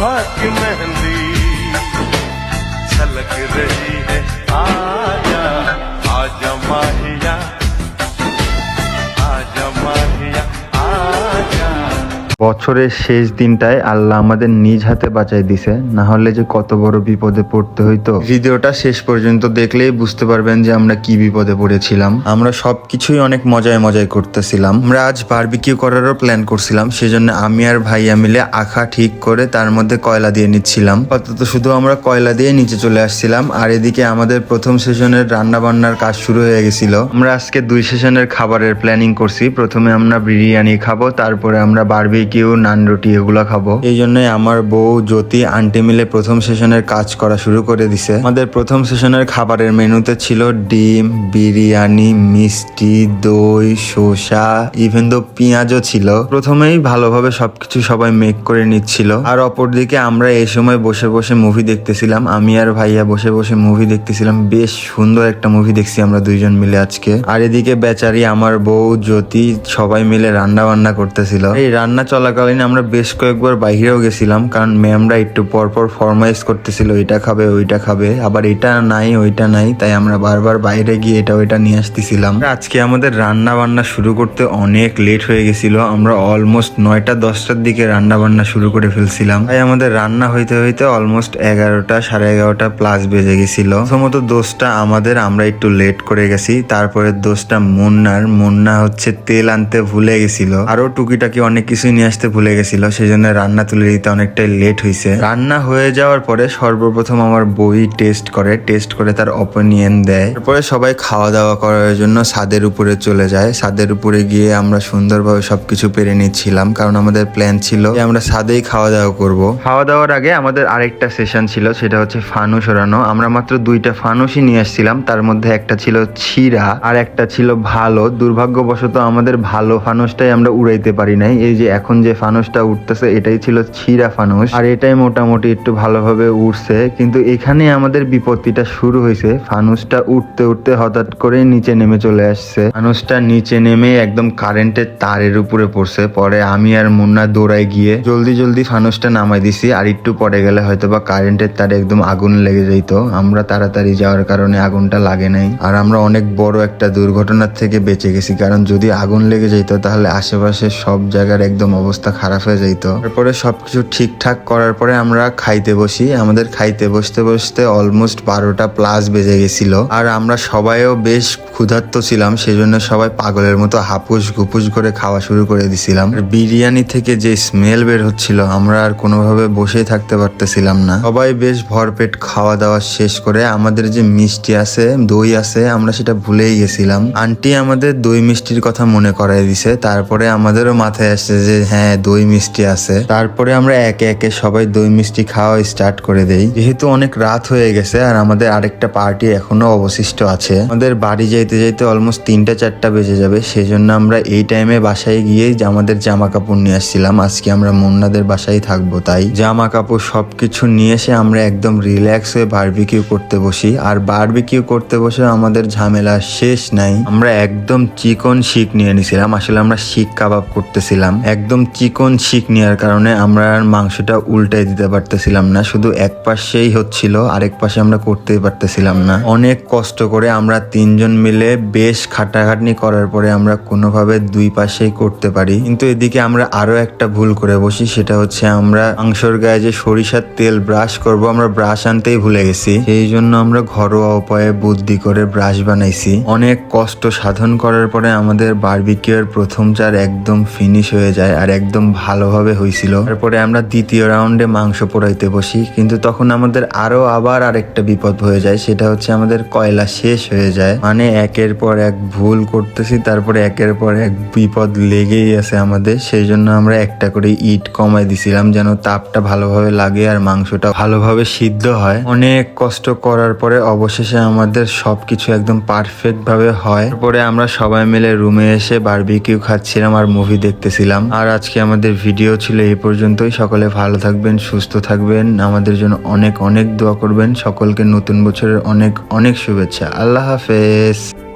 सुबह की मेहंदी छलक रही है आजा आजा माहिया। বছরের শেষ দিনটায় আল্লাহ আমাদের নিজ হাতে বাঁচাই দিছে, না হলে যে কত বড় বিপদে পড়তে হইতো। ভিডিওটা শেষ পর্যন্ত দেখলেই বুঝতে পারবেন যে আমরা কি বিপদে পড়েছিলাম। আমরা সবকিছুই অনেক মজায় মজায় করতেছিলাম। আমরা আজ বারবিকিউ করারও প্ল্যান করছিলাম, সেজন্য আমি আর ভাইয়া মিলে আখা ঠিক করে তার মধ্যে কয়লা দিয়ে নিচ্ছিলাম। অন্তত শুধু আমরা কয়লা দিয়ে নিচে চলে আসছিলাম, আর এদিকে আমাদের প্রথম সেশনের রান্না বান্নার কাজ শুরু হয়ে গেছিল। আমরা আজকে দুই সেশনের খাবারের প্ল্যানিং করছি। প্রথমে আমরা বিরিয়ানি খাব, তারপরে আমরা বারবিকিউ নান রুটি এগুলো খাব। এই জন্যই আমার বউ, জ্যোতি আন্টি মিলে প্রথম সেশনের কাজ করা শুরু করে দিছে। আমাদের প্রথম সেশনের খাবারের মেনুতে ছিল ডিম, বিরিয়ানি, মিষ্টি, দই, শসা ইভেন দো পেঁয়াজও ছিল। প্রথমেই ভালোভাবে সবকিছু সবাই মেক করে নিচ্ছিল। আর অপরদিকে আমরা এই সময় বসে বসে মুভি দেখতেছিলাম। আমি আর ভাইয়া বসে বসে মুভি দেখতেছিলাম। বেশ সুন্দর একটা মুভি দেখছি আমরা দুইজন মিলে আজকে। আর এদিকে বেচারি, আমার বউ, জ্যোতি সবাই মিলে রান্না বান্না করতেছিল। এই রান্না চলাকালীন আমরা বেশ কয়েকবার বাইরেও গেছিলাম, কারণ ম্যামরা একটু পর পর ফরমাইজ করতেছিল, এটা খাবে, ওইটা খাবে। আবার এটা নাই, ওইটা নাই, তাই আমরা বারবার বাইরে গিয়ে এটা, ওইটা নিয়ে আসতেছিলাম। আজকে আমাদের রান্না বান্না শুরু করতে অনেক লেট হয়ে গেছিল, আমরা অলমোস্ট নয়টা, দশটার দিকে রান্না বান্না শুরু করে ফেলছিলাম। তাই আমাদের রান্না হইতে হইতে অলমোস্ট এগারোটা, সাড়ে এগারোটা প্লাস বেজে গেছিল। প্রথমত দোষটা আমাদের, আমরা একটু লেট করে গেছি, তারপরে দোষটা মুন্নার। মুন্না হচ্ছে তেল আনতে ভুলে গেছিল। আরও টুকিটাকি অনেক কিছু নিয়ে আসতে ভুলে গেছিল সেই জন্য রান্না তুলে দিতে অনেকটাই লেট হয়েছে রান্না হয়ে যাওয়ার পরে সর্বপ্রথম আমার বই টেস্ট করে টেস্ট করে তার অপিনিয়ন দেয়। তারপরে সবাই খাওয়া দাওয়া করার জন্য ছাদের উপরে চলে যায়। ছাদের উপরে গিয়ে আমরা সুন্দরভাবে সবকিছু পেরে নিচ্ছিলাম, কারণ আমাদের প্ল্যান ছিল যে আমরা ছাদেই খাওয়া দাওয়া করব। খাওয়া দাওয়ার আগে আমাদের আরেকটা সেশন ছিল, সেটা হচ্ছে ফানুস ওড়ানো আমরা মাত্র দুইটা ফানুসই নিয়ে আসছিলাম, তার মধ্যে একটা ছিল ছিঁড়া আর একটা ছিল ভালো। দুর্ভাগ্যবশত আমাদের ভালো ফানুসটাই আমরা উড়াইতে পারি নাই। এই যে এখন যে ফানুসটা উঠতেছে, এটাই ছিল ছিঁড়া ফানুস। আর এটাই মোটামুটি একটু ভালোভাবে উঠছে কিন্তু এখানে আমাদের বিপত্তিটা শুরু হয়েছে। ফানুসটা উঠতে উঠতে হঠাৎ করে নিচে নেমে চলে আসছে। ফানুসটা নিচে নেমে একদম কারেন্টের তারের উপরে পড়ছে। পরে আমি আর মুন্না দৌড়ায় গিয়ে জলদি জলদি ফানুসটা নামাই দিছি। আর একটু পরে গেলে হয়তো বা কারেন্টের তারে একদম আগুন লেগে যাইতো। আমরা তাড়াতাড়ি যাওয়ার কারণে আগুনটা লাগে নাই। আর আমরা অনেক বড় একটা দুর্ঘটনার থেকে বেঁচে গেছি। কারণ যদি আগুন লেগে যাইতো, তাহলে আশেপাশে সব জায়গার একদম অবস্থা খারাপ হয়ে যাইতো। তারপরে সবকিছু ঠিকঠাক করার পরে আমরা খাইতে বসি। আমাদের খাইতে বসতে বসতে অলমোস্ট বারোটা প্লাস বেজে গেছিল। আর আমরা সবাইও বেশ ক্ষুধার্ত ছিলাম, সেজন্য সবাই পাগলের মতো হাপুস গুপুস করে খাওয়া শুরু করে দিছিলাম। বিরিয়ানি থেকে যে স্মেল বের হচ্ছিল, আমরা আর কোনোভাবে বসেই থাকতে পারতেছিলাম না। সবাই বেশ ভরপেট খাওয়া দাওয়া শেষ করে আমাদের যে মিষ্টি আছে, দই আছে, আমরা সেটা ভুলেই গেছিলাম। আন্টি আমাদের দই মিষ্টির কথা মনে করাই দিছে, তারপরে আমাদেরও মাথায় আসছে যে হ্যাঁ দই মিষ্টি আছে। তারপরে আমরা একে একে সবাই দই মিষ্টি খাওয়া স্টার্ট করে দেই। যেহেতু অনেক রাত হয়ে গেছে আর আমাদের আরেকটা পার্টি এখনও অবশিষ্ট আছে। আমাদের বাড়ি যাইতে যাইতে অলমোস্ট তিনটা, চারটা বেজে যাবে। সেজন্য আমরা এই টাইমে বাসায় গিয়েই আমাদের জামা কাপড় নিয়ে আসছিলাম। আজকে আমরা মুন্নাদের বাসায় থাকব তাই। জামা কাপড় সবকিছু নিয়ে এসে আমরা একদম রিল্যাক্স হয়ে বারবিকিউ করতে বসি। আর বারবিকিউ করতে বসে আমাদের ঝামেলা শেষ নাই। আমরা একদম চিকন শিক নিয়ে নিছিলাম। আসলে আমরা শিক কাবাব করতেছিলাম। একদম চিকন শিক নেওয়ার কারণে আমরা মাংসটা উল্টাই দিতে পারতেছিলাম না। শুধু এক পাশেই হচ্ছিল, আরেক পাশে আমরা করতেই পারতেছিলাম না। অনেক কষ্ট করে আমরা তিনজন মিলে বেশ খাটাখাটনি করার পরে আমরা কোনোভাবে দুই পাশেই করতে পারি। কিন্তু এদিকে আমরা আরও একটা ভুল করে বসি, সেটা হচ্ছে আমরা মাংসর গায়ে যে সরিষার তেল ব্রাশ করব, আমরা ব্রাশ আনতেই ভুলে গেছি। সেই জন্য আমরা ঘরোয়া উপায়ে বুদ্ধি করে ব্রাশ বানাইছি। অনেক কষ্ট সাধন করার পরে আমাদের বারবিকিউর প্রথম চার একদম ফিনিশ হয়ে যায়, আর একদম ভালোভাবে হয়েছিল তারপরে আমরা দ্বিতীয় রাউন্ডে মাংস পোড়াইতে বসি, কিন্তু তখন আমাদের আরও আবার আরেকটা বিপদ হয়ে যায়, সেটা হচ্ছে আমাদের কয়লা শেষ হয়ে যায়। মানে একের পর এক ভুল করতেছি, তারপরে একের পর এক বিপদ লেগেই আছে আমাদের, সেই জন্য আমরা একটা করে ইট কমাই দিছিলাম, যেন তাপটা ভালোভাবে লাগে আর মাংসটা ভালোভাবে সিদ্ধ হয়। অনেক কষ্ট করার পরে অবশেষে আমাদের সবকিছু একদম পারফেক্ট ভাবে হয়। তারপরে আমরা সবাই মিলে রুমে এসে বারবিকিউ খাচ্ছিলাম আর মুভি দেখতেছিলাম। আর আজকে আমাদের ভিডিও ছিল এই পর্যন্তই। সকলে ভালো থাকবেন, সুস্থ থাকবেন। আমাদের জন্য অনেক অনেক দোয়া করবেন। সকলকে নতুন বছরের অনেক অনেক শুভেচ্ছা। আল্লাহ হাফেজ।